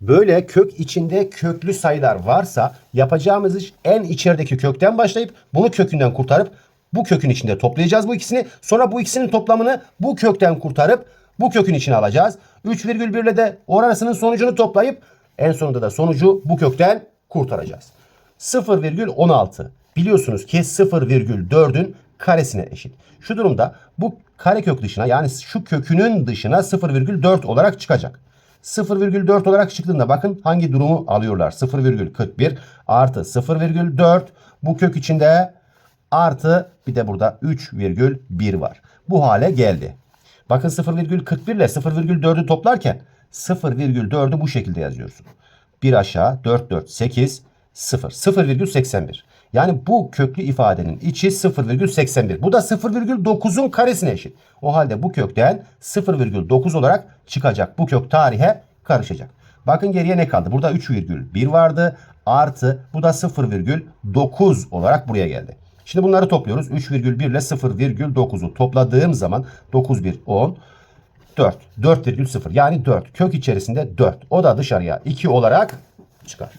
Böyle kök içinde köklü sayılar varsa yapacağımız iş en içerideki kökten başlayıp bunu kökünden kurtarıp bu kökün içinde toplayacağız bu ikisini. Sonra bu ikisinin toplamını bu kökten kurtarıp bu kökün içine alacağız. 3,1 ile de orasının sonucunu toplayıp en sonunda da sonucu bu kökten kurtaracağız. 0,16 biliyorsunuz ki 0,4'ün karesine eşit. Şu durumda bu karekök dışına yani şu kökünün dışına 0,4 olarak çıkacak. 0,4 olarak çıktığında bakın hangi durumu alıyorlar. 0,41 artı 0,4 bu kök içinde artı bir de burada 3,1 var. Bu hale geldi. Bakın 0,41 ile 0,4'ü toplarken 0,4'ü bu şekilde yazıyorsun. 1 aşağı 4 4 8 0 0,81. Yani bu köklü ifadenin içi 0,81. Bu da 0,9'un karesine eşit. O halde bu kökten 0,9 olarak çıkacak. Bu kök tarihe karışacak. Bakın geriye ne kaldı? Burada 3,1 vardı. Artı bu da 0,9 olarak buraya geldi. Şimdi bunları topluyoruz. 3,1 ile 0,9'u topladığım zaman 9 1 10 4. 4,0 yani 4. Kök içerisinde 4. O da dışarıya 2 olarak çıkar.